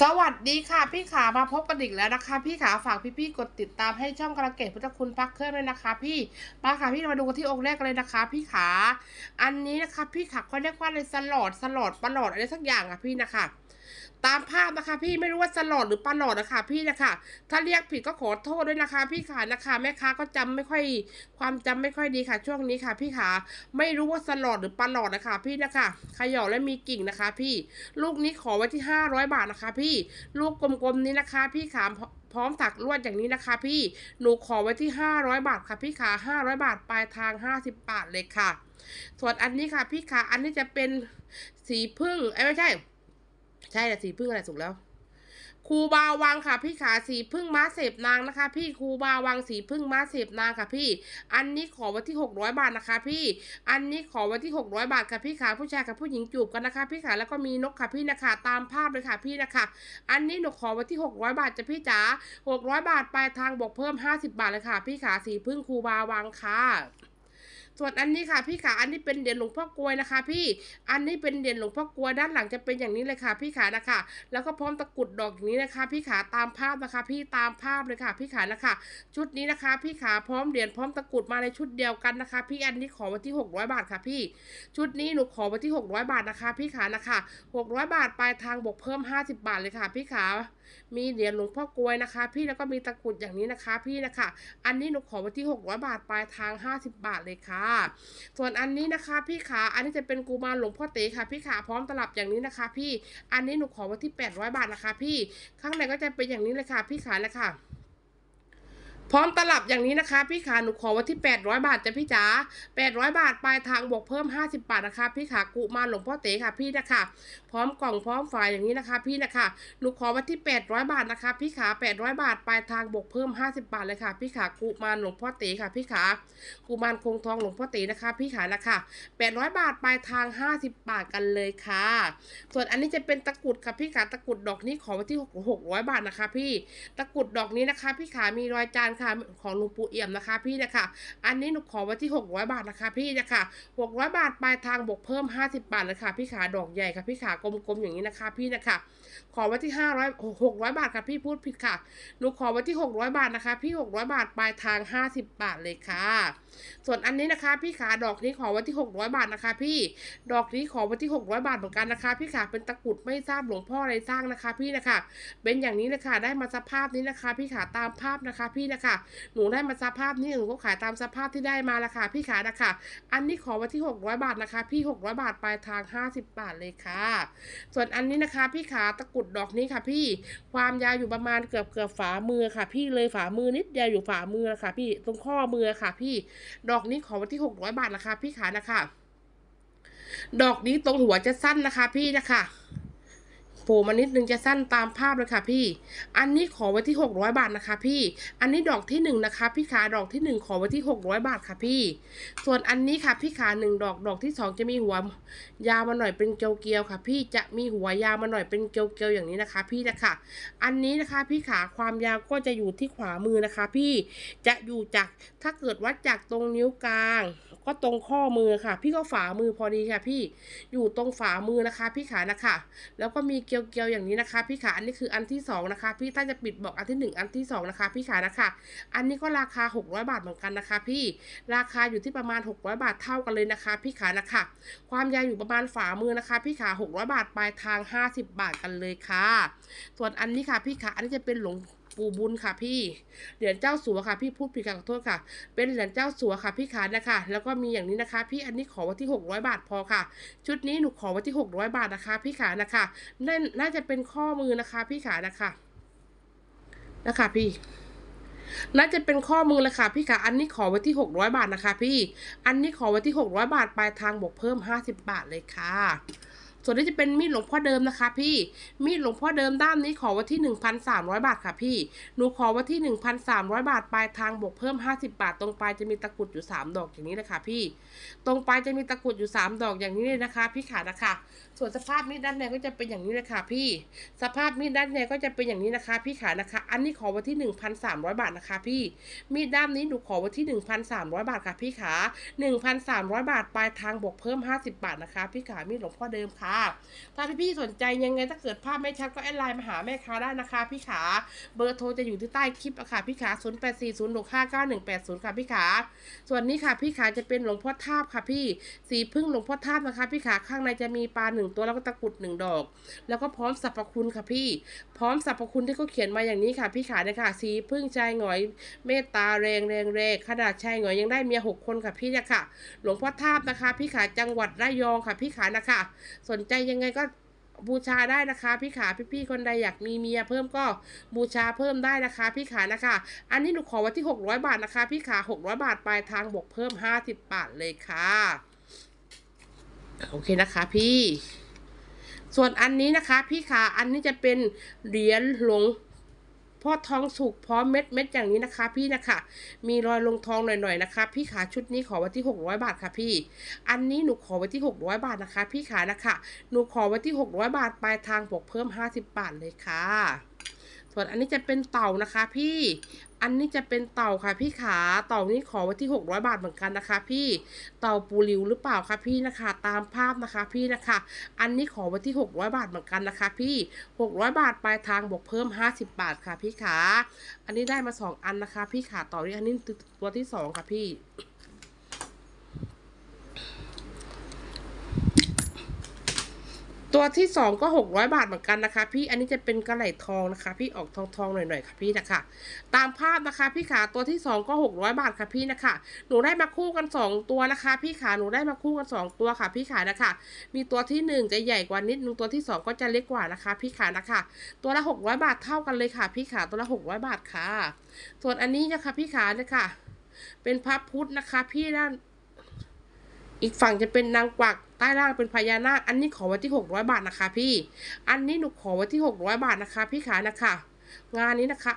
สวัสดีค่ะ พี่ขามาพบกันอีกแล้วนะคะ พี่ขาฝากพี่ๆกดติดตามให้ช่องกระเกตพุทธคุณพักเครื่องด้วยนะคะ พี่มาค่ะพี่มาดูกันที่องค์แรกเลยนะคะ พี่ขา อันนี้นะคะ พี่ขาเขาเรียกว่าอะไรสลอดสลอดปลอดอะไรสักอย่างอะพี่นะคะ ตามภาพนะคะพี่ไม่รู้ว่าสลอดหรือปลาหลอดนะคะพี่นะคะ ถ้าเรียกผิดก็ขอโทษด้วยนะคะ พี่ขานะคะ แม่ค้าก็จำไม่ค่อย ความจำไม่ค่อยดีค่ะ ช่วงนี้ค่ะ พี่ขาไม่รู้ว่าสลอดหรือปลาหลอดนะคะ พี่นะคะขย่อและมีกิ่งนะคะ พี่ ลูกนี้ขอไว้ที่ห้าร้อยบาทนะคะ พี่ลูกกลมๆนี้นะคะ พี่ขาพร้อมถักลวดอย่างนี้นะคะ พี่หนูขอไว้ที่ห้าร้อยบาทค่ะ พี่ขาห้าร้อยบาทปลายทางห้าสิบบาทเลยค่ะ ส่วนอันนี้ค่ะ พี่ขาอันนี้จะเป็นสีพึ่งเอ้ไม่ใช่ ใช่แต่สีพึ่งอะไรสุกแล้วครูบาวังค่ะพี่ขาสีพึ่งม้าเสพนางนะคะ พี่ครูบาวังสีพึ่งม้าเสพนางค่ะพี่ อันนี้ขอไว้ที่หกร้อยบาทนะคะ พี่ อันนี้ขอไว้ที่หกร้อยบาทค่ะพี่ขาผู้ชายกับผู้หญิงจูบกันนะคะ พี่ขาแล้วก็มีนกค่ะพี่นะคะตามภาพเลยค่ะพี่นะคะอันนี้หนูขอไว้ที่หกร้อยบาทจะพี่จ๋าหกร้อยบาทปลายทางบวกเพิ่มห้าสิบาทเลยค่ะ พี่ขาสีพึ่งครูบาวังค่ะ ส่วนอันนี้ค่ะพี่ขาอันนี้เป็นเหรียญหลวงพ่อกลวยนะคะ พี่อันนี้เป็นเหรียญหลวงพ่อกลวยด้านหลังจะเป็นอย่างนี้เลยค่ะ พี่ขานะคะ แล้วก็พร้อมตะกรุดดอกอย่างนี้นะคะ พี่ขาตามภาพนะคะ พี่ตามภาพเลยค่ะ พี่ขานะคะ ชุดนี้นะคะ พี่ขาพร้อมเหรียญพร้อมตะกรุดมาในชุดเดียวกันนะคะ พี่อันนี้ขอไว้ที่ 600 บาทค่ะ พี่ ชุดนี้หนูขอไว้ที่ 600 บาทนะคะ พี่ขานะคะ600 บาทปลายทางบวกเพิ่ม 50 บาทเลยค่ะ พี่ขา มีเหรียญหลวงพ่อกลวยนะคะ พี่แล้วก็มีตะกรุดอย่างนี้นะคะ พี่นะคะ อันนี้หนูขอไว้ที่ 600 บาทปลายทาง 50 บาทเลยค่ะ ส่วนอันนี้นะคะพี่ขาอันนี้จะเป็นกูมารหลวงพ่อเต๋ค่ะพี่ขาพร้อมตลับอย่างนี้นะคะ พี่ อันนี้หนูขอไว้ที่ 800 บาทนะคะ พี่ ข้างในก็จะเป็นอย่างนี้เลยค่ะ พี่ขาเลยค่ะ พร้อมตลับอย่างนี้นะคะ พี่ขาหนูขอไว้ที่ 800 บาทจ้ะพี่จ๋า800 บาทปลายทางบวกเพิ่ม 50 บาทนะคะ พี่ขากุมาหลวงพ่อเต๋ค่ะพี่นะคะ พร้อมกล่องพร้อมฝายอย่างนี้นะคะ พี่นะคะหนูขอไว้ที่ 800 บาทนะคะ พี่ขา 800 บาทปลายทางบวกเพิ่ม 50 บาทเลยค่ะ พี่ขากุมาหลวงพ่อเต๋ค่ะ พี่ขากุมารคงทองหลวงพ่อเต๋นะคะ พี่ขานะคะ800 บาทปลายทาง 50 บาทกันเลยค่ะ ส่วนอันนี้จะเป็นตะกรุดค่ะพี่ขาตะกรุดดอกนี้ขอไว้ที่ 600 บาทนะคะ พี่ตะกรุดดอกนี้นะคะ พี่ขามีรอยจานค่ะของหลวงปู่เอี่ยมนะคะพี่นะคะ อันนี้หนูขอไว้ที่ 600 บาทนะคะพี่นะคะ600 บาทปลายทางบวกเพิ่ม 50 บาทเลยค่ะพี่ขาดอกใหญ่ค่ะพี่ขากลมๆอย่างนี้นะคะพี่นะคะ ขอไว้ที่500 600บาทค่ะพี่พูดผิดค่ะหนูขอไว้ที่600บาทนะคะ พี่600บาทปลายทาง50บาทเลยค่ะ ส่วนอันนี้นะคะ พี่ขาดอกนี้ขอไว้ที่600บาทนะคะ พี่ดอกนี้ขอไว้ที่600บาทเหมือนกันนะคะ พี่ขาเป็นตะกรุดไม่ทราบหลวงพ่ออะไรสร้างนะคะ พี่นะคะ เป็นอย่างนี้เลยค่ะได้มาสภาพนี้นะคะ พี่ขาตามภาพนะคะ พี่นะคะ หนูได้มาสภาพนี้หนูก็ขายตามสภาพที่ได้มาละค่ะ พี่ขานะคะ อันนี้ขอไว้ที่600บาทนะคะ พี่600บาทปลายทาง50บาทเลยค่ะ ส่วนอันนี้นะคะ พี่ขาตะกุดดอกนี้ค่ะ พี่ความยาวอยู่ประมาณเกือบเกือบฝ่ามือค่ะ พี่เลยฝ่ามือนิดเดียวอยู่ฝ่ามือค่ะ พี่ตรงข้อมือค่ะ พี่ดอกนี้ขอไว้ที่หกร้อยบาทนะคะพี่ขานะคะ ดอกนี้ตรงหัวจะสั้นนะคะ พี่นะคะ โผล่มานิดนึงจะสั้นตามภาพเลยค่ะพี่ อันนี้ขอไว้ที่ 600 บาทนะคะพี่ อันนี้ดอกที่หนึ่งนะคะพี่ขาดอกที่หนึ่งขอไว้ที่ 600 บาทค่ะพี่ ส่วนอันนี้ค่ะพี่ขาหนึ่งดอกดอกที่สองจะมีหัวยาวมาหน่อยเป็นเกลียวๆค่ะ พี่จะมีหัวยาวมาหน่อยเป็นเกลียวๆอย่างนี้นะคะ พี่นะคะอันนี้นะคะพี่ขาความยาวก็จะอยู่ที่ขวามือนะคะ พี่จะอยู่จากถ้าเกิดวัดจากตรงนิ้วกลาง ก็ตรงข้อมือค่ะ พี่ก็ฝ่ามือพอดีค่ะ พี่อยู่ตรงฝ่ามือนะคะ พี่ขานะคะ แล้วก็มีเกลียวๆอย่างนี้นะคะ พี่ขาอันนี้คืออันที่สองนะคะ พี่ถ้าจะปิดบอกอันที่หนึ่งอันที่สองนะคะ พี่ขานะคะ อันนี้ก็ราคา 600 บาทเหมือนกันนะคะ พี่ราคาอยู่ที่ประมาณ 600 บาทเท่ากันเลยนะคะ พี่ขานะคะ ความยาวอยู่ประมาณฝ่ามือนะคะ พี่ขา 600 บาทปลายทาง 50 บาทกันเลยค่ะ ส่วนอันนี้ค่ะ พี่ขาอันนี้จะเป็นหลง ปู่บุญค่ะพี่ เหรียญเจ้าสัวค่ะพี่พูดผิดค่ะขอโทษค่ะ เป็นเหรียญเจ้าสัวค่ะพี่ขานะคะ แล้วก็มีอย่างนี้นะคะ พี่อันนี้ขอไว้ที่ 600 บาทพอค่ะ ชุดนี้หนูขอไว้ที่ 600 บาทนะคะ พี่ขานะคะนั่นน่าจะเป็นข้อมือนะคะ พี่ขานะคะ นะคะพี่น่าจะเป็นข้อมือลยค่ะพี่ขาอันนี้ขอไว้ที่ 600 บาทนะคะ พี่ อันนี้ขอไว้ที่ 600 บาทปลายทางบวกเพิ่ม 50 บาทเลยค่ะ ส่วนนี้จะเป็นมีดหลวงพ่อเดิมนะคะ พี่ มีดหลวงพ่อเดิมด้านนี้ขอไว้ที่ 1,300 บาทค่ะพี่ หนูขอไว้ที่ 1,300 บาทปลายทางบวกเพิ่ม 50 บาท ตรงปลายจะมีตะกรุดอยู่ 3 ดอกอย่างนี้เลยค่ะพี่ ตรงปลายจะมีตะกรุดอยู่ 3 ดอกอย่างนี้เลยนะคะ พี่ขานะคะ ส่วนสภาพมีดด้านในก็จะเป็นอย่างนี้เลยค่ะพี่ สภาพมีดด้านในก็จะเป็นอย่างนี้นะคะ พี่ขานะคะ อันนี้ขอไว้ที่ 1,300 บาทนะคะ พี่ มีดด้ามนี้หนูขอไว้ที่ 1,300 บาทค่ะพี่ขา 1,300 บาทปลายทางบวกเพิ่ม 50 บาทนะคะ พี่ขามีดหลวงพ่อเดิมค่ะถ้าพี่ๆสนใจยังไงถ้าเกิดภาพไม่ชัดก็แอดไลน์มาหาแม่ค้าได้นะคะ พี่ขาเบอร์โทรจะอยู่ที่ใต้คลิปอะค่ะพี่ขา 0 8 4 0 6 5 9 1 8 0 ค่ะพี่ขา ส่วนนี้ค่ะพี่ขาจะเป็นหลวงพ่อทาบค่ะพี่สีพึ่งหลวงพ่อทาบนะคะ พี่ขาข้างในจะมีปลาหนึ่งตัวแล้วก็ตะกรุดหนึ่งดอก แล้วก็พร้อมสรรพคุณค่ะพี่ พร้อมสรรพคุณที่เขาเขียนมาอย่างนี้ค่ะ พี่ขาเนี่ยค่ะสีพึ่งชายหงอย เมตตาแรงแรงแรงขนาดชายหงอยยังได้เมียหกคนค่ะพี่เนี่ยค่ะ หลวงพ่อทาบนะคะ พี่ขาจังหวัดระยองค่ะ พี่ขานะคะสนใจยังไงก็บูชาได้นะคะ พี่ขาพี่ๆคนใดอยากมีเมียเพิ่มก็บูชาเพิ่มได้นะคะ พี่ขานะคะ อันนี้หนูขอไว้ที่ 600 บาทนะคะ พี่ขา600 บาทปลายทางบวกเพิ่ม 50 บาทเลยค่ะ โอเคนะคะพี่ ส่วนอันนี้นะคะ พี่ขาอันนี้จะเป็นเหรียญหลวง พ่อทองสุกพร้อมเม็ดเม็ดอย่างนี้นะคะ พี่นะคะ มีรอยลงทองหน่อยๆนะคะ พี่ขาชุดนี้ขอไว้ที่ 600 บาทค่ะพี่ อันนี้หนูขอไว้ที่ 600 บาทนะคะ พี่ขานะคะ หนูขอไว้ที่ 600 บาทปลายทางบวกเพิ่ม 50 บาทเลยค่ะ ส่วนอันนี้จะเป็นเต่านะคะพี่ อันนี้จะเป็นเต่าค่ะพี่ขา เต่านี้ขอไว้ที่ 600 บาทเหมือนกันนะคะ พี่ เต่าปูริวหรือเปล่าคะพี่นะคะ ตามภาพนะคะพี่นะคะ อันนี้ขอไว้ที่ 600 บาทเหมือนกันนะคะ พี่ 600 บาทปลายทางบวกเพิ่ม 50 บาทค่ะพี่ขา อันนี้ได้มา 2 อันนะคะ พี่ขา ต่อที่อันนี้ตัวที่ 2 ค่ะพี่ ตัวที่สองก็หกร้อยบาทเหมือนกันนะคะ พี่อันนี้จะเป็นกระไหลทองนะคะ พี่ออกทองทองๆหน่อยๆค่ะพี่นะคะ ตามภาพนะคะพี่ขาตัวที่สองก็หกร้อยบาทค่ะพี่นะคะ หนูได้มาคู่กันสองตัวนะคะ พี่ขาหนูได้มาคู่กันสองตัวค่ะ พี่ขานะคะ มีตัวที่หนึ่งจะใหญ่กว่านิดนึงตัวที่สองก็จะเล็กกว่านะคะ พี่ขานะคะ ตัวละหกร้อยบาทเท่ากันเลยค่ะ พี่ขาตัวละหกร้อยบาทค่ะ ส่วนอันนี้นะคะพี่ขานี่ยค่ะเป็นพระพุทธนะคะ พี่ด้าน อีกฝั่งจะเป็นนางกวักใต้ล่างเป็นพญานาค อันนี้ขอไว้ที่หกร้อยบาทนะคะ พี่ อันนี้หนูขอไว้ที่หกร้อยบาทนะคะ พี่ขานะคะงานนี้นะคะ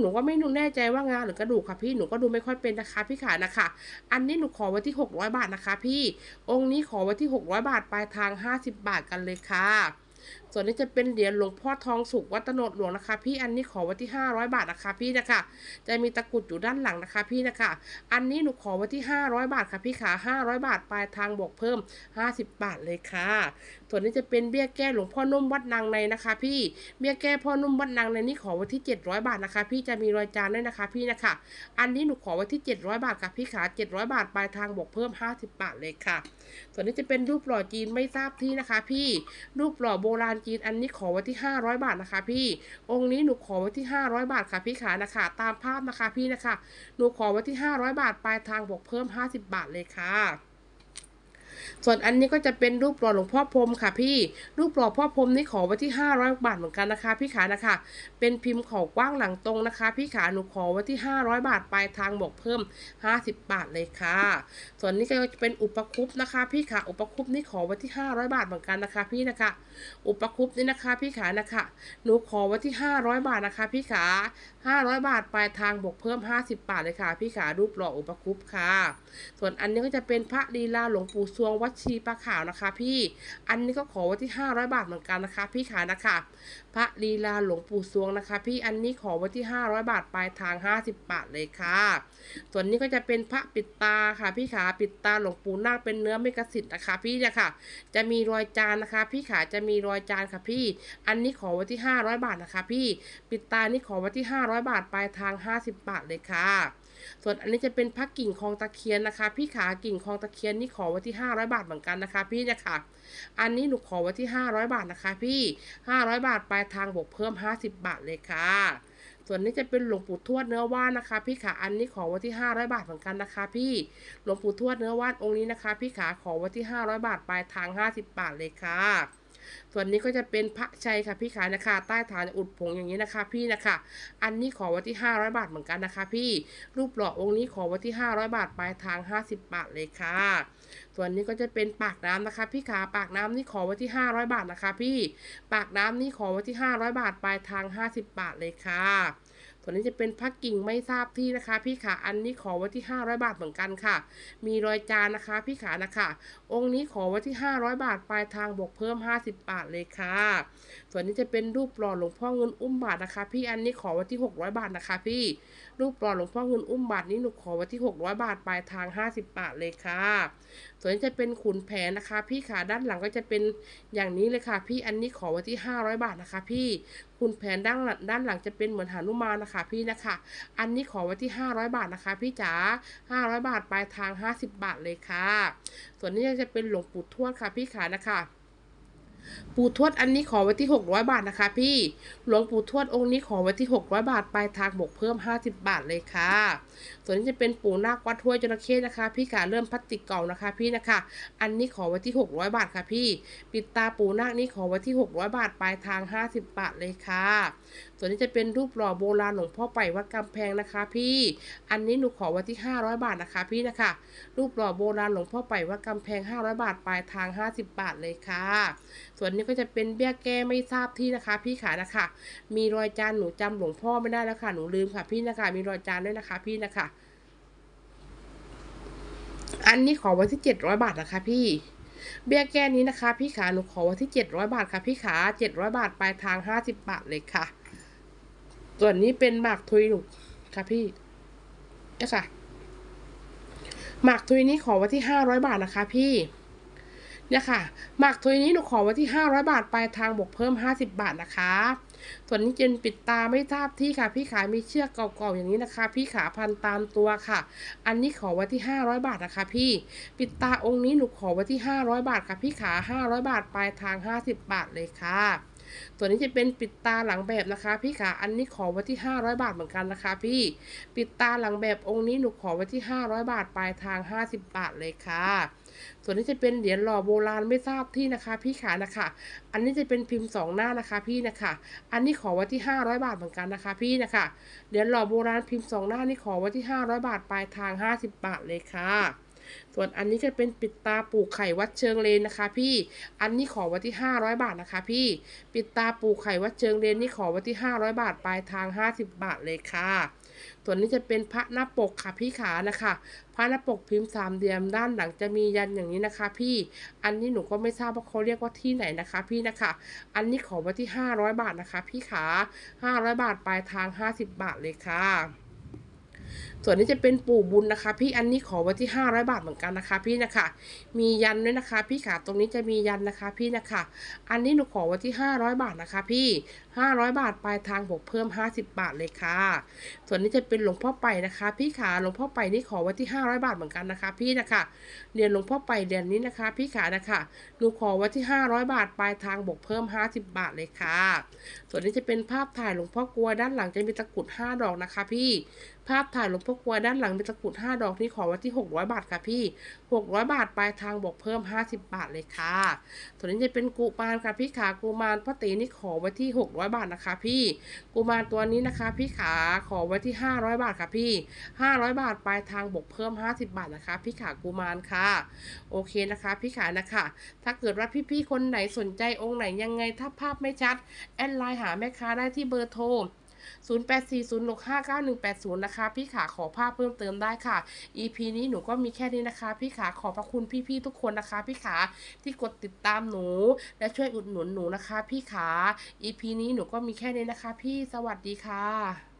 หนูก็ไม่หนูแน่ใจว่างานหรือกระดูกค่ะพี่ หนูก็ดูไม่ค่อยเป็นนะคะ พี่ขานะคะ อันนี้หนูขอไว้ที่หกร้อยบาทนะคะ พี่ องค์นี้ขอไว้ที่หกร้อยบาทปลายทางห้าสิบบาทกันเลยค่ะ ส่วนนี้จะเป็นเหรียญหลวงพ่อทองสุกวัตโนดหลวงนะคะ พี่อันนี้ขอไว้ที่ห้าร้อยบาทนะคะพี่นะคะ จะมีตะกรุดอยู่ด้านหลังนะคะพี่นะคะ อันนี้หนูขอไว้ที่ 500 บาทค่ะพี่ขา500 บาทปลายทางบวกเพิ่ม 50 บาทเลยค่ะ ส่วนนี้จะเป็นเบี้ยแก้หลวงพ่อนุ่มวัดนางในนะคะ พี่เบี้ยแก้พ่อนุ่มวัดนางในนี่ขอไว้ที่ 700 บาทนะคะ พี่จะมีรอยจานด้วยนะคะ พี่นะคะ อันนี้หนูขอไว้ที่ 700 บาทค่ะพี่ขา700 บาทปลายทางบวกเพิ่ม 50 บาทเลยค่ะ ส่วนนี้จะเป็นรูปหล่อจีนไม่ทราบที่นะคะ พี่รูปหล่อโบราณจีนอันนี้ขอไว้ที่ 500 บาทนะคะ พี่ องค์นี้หนูขอไว้ที่ 500 บาทค่ะพี่ขานะคะ ตามภาพนะคะพี่นะคะหนูขอไว้ที่ 500 บาทปลายทางบวกเพิ่ม 50 บาทเลยค่ะ ส่วนอันนี้ก็จะเป็นรูปหล่อหลวงพ่อพรมค่ะพี่รูปหล่อพ่อพรมนี่ขอไว้ที่ 500 บาทเหมือนกันนะคะ พี่ขานะคะ เป็นพิมพ์เขากว้างหลังตรงนะคะ พี่ขาหนูขอไว้ที่ 500 บาทปลายทางบวกเพิ่ม 50 บาทเลยค่ะ ส่วนนี้ก็จะเป็นอุปคุปนะคะ พี่ขาอุปคุปนี่ขอไว้ที่ 500 บาทเหมือนกันนะคะ พี่นะคะ อุปคุปนี่นะคะ พี่ขานะคะ หนูขอไว้ที่ 500 บาทนะคะ พี่ขา500 บาทปลายทางบวกเพิ่ม 50 บาทเลยค่ะ พี่ขารูปหล่ออุปคุปค่ะ ส่วนอันนี้ก็จะเป็นพระลีลาหลวงปู่สวงวัดชีปลาขาวนะคะ พี่ อันนี้ก็ขอไว้ที่ 500 บาทเหมือนกันนะคะ พี่ขานะคะ พระลีลาหลวงปู่สวงนะคะ พี่ อันนี้ขอไว้ที่ 500 บาทปลายทาง 50 บาทเลยค่ะ ส่วนนี้ก็จะเป็นพระปิดตาค่ะ พี่ขาปิดตาหลวงปู่นาคเป็นเนื้อเมกะสิทธิ์นะคะ พี่เนี่ยค่ะ จะมีรอยจานนะคะ พี่ขาจะมีรอยจานค่ะพี่ อันนี้ขอไว้ที่ 500 บาทนะคะ พี่ ปิดตานี่ขอไว้ที่ 500 บาทปลายทาง 50 บาทเลยค่ะ ส่วนอันนี้จะเป็นพระกิ่งคลองตะเคียนนะคะ พี่ขากิ่งคลองตะเคียนนี่ขอไว้ที่ 500 บาทเหมือนกันนะคะ พี่นี่ยค่ะอันนี้หนูขอไว้ที่ 500 บาทนะคะ พี่ 500 บาทปลายทางบวกเพิ่ม 50 บาทเลยค่ะส่วนนี้จะเป็นหลวงปู่ทวดเนื้อว่านนะคะ พี่ขาอันนี้ขอไว้ที่ 500 บาทเหมือนกันนะคะ พี่หลวงปู่ทวดเนื้อว่านองค์นี้นะคะ พี่ขาขอไว้ที่ 500 บาทปลายทาง 50 บาทเลยค่ะ ส่วนนี้ก็จะเป็นพระชัยค่ะพี่ขานะคะ ใต้ฐานอุดผงอย่างนี้นะคะ พี่นะคะ อันนี้ขอไว้ที่ 500 บาทเหมือนกันนะคะ พี่รูปหล่อองค์นี้ขอไว้ที่ 500 บาทปลายทาง 50 บาทเลยค่ะ ส่วนนี้ก็จะเป็นปากน้ำนะคะ พี่ขาปากน้ำนี่ขอไว้ที่ 500 บาทนะคะ พี่ปากน้ำนี่ขอไว้ที่ 500 บาทปลายทาง 50 บาทเลยค่ะ ส่วนนี้จะเป็นพักกิ่งไม่ทราบที่นะคะ พี่ขาอันนี้ขอไว้ที่ 500 บาทเหมือนกันค่ะ มีรอยจานนะคะ พี่ขานะคะ องค์นี้ขอไว้ที่ 500 บาทปลายทางบวกเพิ่ม 50 บาทเลยค่ะ ส่วนนี้จะเป็นรูปหล่อหลวงพ่อเงินอุ้มบาทนะคะ พี่อันนี้ขอไว้ที่ 600 บาทนะคะ พี่รูปหล่อหลวงพ่อเงินอุ้มบาทนี้หนูขอไว้ที่ 600 บาทปลายทาง 50 บาทเลยค่ะ ส่วนนี้จะเป็นขุนแผนนะคะ พี่ขาด้านหลังก็จะเป็นอย่างนี้เลยค่ะ พี่อันนี้ขอไว้ที่ 500 บาทนะคะ พี่ขุนแผนด้านหลังด้านหลังจะเป็นเหมือนหานุมานนะคะ พี่นะคะ อันนี้ขอไว้ที่ 500 บาทนะคะ พี่จ๋า500 บาทปลายทาง 50 บาทเลยค่ะ ส่วนนี้จะเป็นหลวงปู่ทวดค่ะ พี่ขานะคะ ปู่ทวดอันนี้ขอไว้ที่ 600 บาทนะคะ พี่หลวงปู่ทวดองค์นี้ขอไว้ที่ 600 บาทปลายทางบวกเพิ่ม 50 บาทเลยค่ะ ส่วนนี้จะเป็นปู่นาควัดถ้วยจระเข้นะคะ พี่ขาเริ่มพลาสติกเก่านะคะ พี่นะคะ อันนี้ขอไว้ที่ 600 บาทค่ะ พี่ ปิดตาปู่นาคนี้ขอไว้ที่ 600 บาทปลายทาง 50 บาทเลยค่ะ ส่วนนี้จะเป็นรูปหล่อโบราณหลวงพ่อไปวัดกำแพงนะคะ พี่ อันนี้หนูขอไว้ที่ 500 บาทนะคะ พี่นะคะ รูปหล่อโบราณหลวงพ่อไปวัดกำแพง 500 บาทปลายทาง 50 บาทเลยค่ะ ส่วนนี้ก็จะเป็นเบี้ยแก้ไม่ทราบที่นะคะ พี่ขานะคะ มีรอยจานหนูจำหลวงพ่อไม่ได้แล้วค่ะ หนูลืมค่ะ พี่นะคะ มีรอยจานด้วยนะคะ พี่นะคะ อันนี้ขอไว้ที่ 700 บาทนะคะ พี่เบี้ยแก้นี้นะคะ พี่ขาหนูขอไว้ที่ 700 บาทค่ะ พี่ขา700 บาทปลายทาง 50 บาทเลยค่ะ ส่วนนี้เป็นหมากทุยหนูค่ะพี่เนี่ยค่ะ หมากทุยนี้ขอไว้ที่500บาทนะคะ พี่ เนี่ยค่ะ หมากทุยนี้หนูขอไว้ที่500บาทปลายทางบวกเพิ่ม50บาทนะคะ ส่วนนี้เจนปิดตาไม่ทราบที่ค่ะ พี่ขามีเชือกเก่าๆอย่างนี้นะคะ พี่ขาพันตามตัวค่ะ อันนี้ขอไว้ที่500บาทนะคะ พี่ ปิดตาองค์นี้หนูขอไว้ที่500บาทค่ะ พี่ขา500บาทปลายทาง50บาทเลยค่ะ ตัวนี้จะเป็นปิดตาหลังแบบนะคะ พี่ขาอันนี้ขอไว้ที่ 500 บาทเหมือนกันนะคะ พี่ปิดตาหลังแบบองค์นี้หนูขอไว้ที่ 500 บาทปลายทาง 50 บาทเลยค่ะส่วนนี้จะเป็นเหรียญหล่อโบราณไม่ทราบที่นะคะ พี่ขานะคะ อันนี้จะเป็นพิมพ์สองหน้านะคะ พี่นะคะ อันนี้ขอไว้ที่ 500 บาทเหมือนกันนะคะ พี่นะคะเหรียญหล่อโบราณพิมพ์สองหน้านี่ขอไว้ที่ 500 บาทปลายทาง 50 บาทเลยค่ะ ส่วนอันนี้จะเป็นปิดตาปลูกไข่วัดเชิงเลนนะคะ พี่ อันนี้ขอไว้ที่ 500 บาทนะคะ พี่ ปิดตาปลูกไข่วัดเชิงเลนนี่ขอไว้ที่ 500 บาทปลายทาง 50 บาทเลยค่ะ ส่วนนี้จะเป็นพระหน้าปกค่ะพี่ขานะคะ พระหน้าปกพิมพ์สามเหลี่ยมด้านหลังจะมียันอย่างนี้นะคะ พี่ อันนี้หนูก็ไม่ทราบว่าเขาเรียกว่าที่ไหนนะคะ พี่นะคะ อันนี้ขอไว้ที่ 500 บาทนะคะ พี่ขา500 บาทปลายทาง 50 บาทเลยค่ะ ส่วนนี้จะเป็นปู่บุญนะคะ พี่อันนี้ขอไว้ที่ 500 บาทเหมือนกันนะคะ พี่นะคะ มียันด้วยนะคะ พี่ขาตรงนี้จะมียันนะคะ พี่นะคะ อันนี้หนูขอไว้ที่ 500 บาทนะคะ พี่ 500 บาทปลายทางบวกเพิ่ม 50 บาทเลยค่ะ ส่วนนี้จะเป็นหลวงพ่อไปนะคะ พี่ขาหลวงพ่อไปนี่ขอไว้ที่ 500 บาทเหมือนกันนะคะ พี่นะคะเรียญหลวงพ่อไปเหรียญนี้นะคะ พี่ขานะคะหนูขอไว้ที่ 500 บาทปลายทางบวกเพิ่ม 50 บาทเลยค่ะ ส่วนนี้จะเป็นภาพถ่ายหลวงพ่อกลัวด้านหลังจะมีตะกรุด5ดอกนะคะ พี่ ภาพถ่ายหลวงพ่อกลัวด้านหลังมีตะกรุด5ดอกนี่ขอไว้ที่ 600 บาทค่ะพี่ 600 บาทปลายทางบวกเพิ่ม 50 บาทเลยค่ะ ส่วนนี้จะเป็นกุมารค่ะพี่ขากุมารพ่อตีนี่ขอไว้ที่ 600บาทนะคะ พี่กุมารตัวนี้นะคะ พี่ขาขอไว้ที่ 500 บาทค่ะพี่ 500 บาทปลายทางบวกเพิ่ม 50 บาทนะคะ พี่ขากุมารค่ะ โอเคนะคะ พี่ขานะคะ ถ้าเกิดว่าพี่ๆคนไหนสนใจองค์ไหนยังไงถ้าภาพไม่ชัด แอดไลน์หาแม่ค้าได้ที่เบอร์โทร 0840659180 นะคะ พี่ขาขอภาพเพิ่มเติมได้ค่ะ EP นี้หนูก็มีแค่นี้นะคะ พี่ขาขอบพระคุณพี่ๆทุกคนนะคะ พี่ขาที่กดติดตามหนู และช่วยอุดหนุนหนูนะคะ พี่ขา EP นี้หนูก็มีแค่นี้นะคะ พี่สวัสดีค่ะ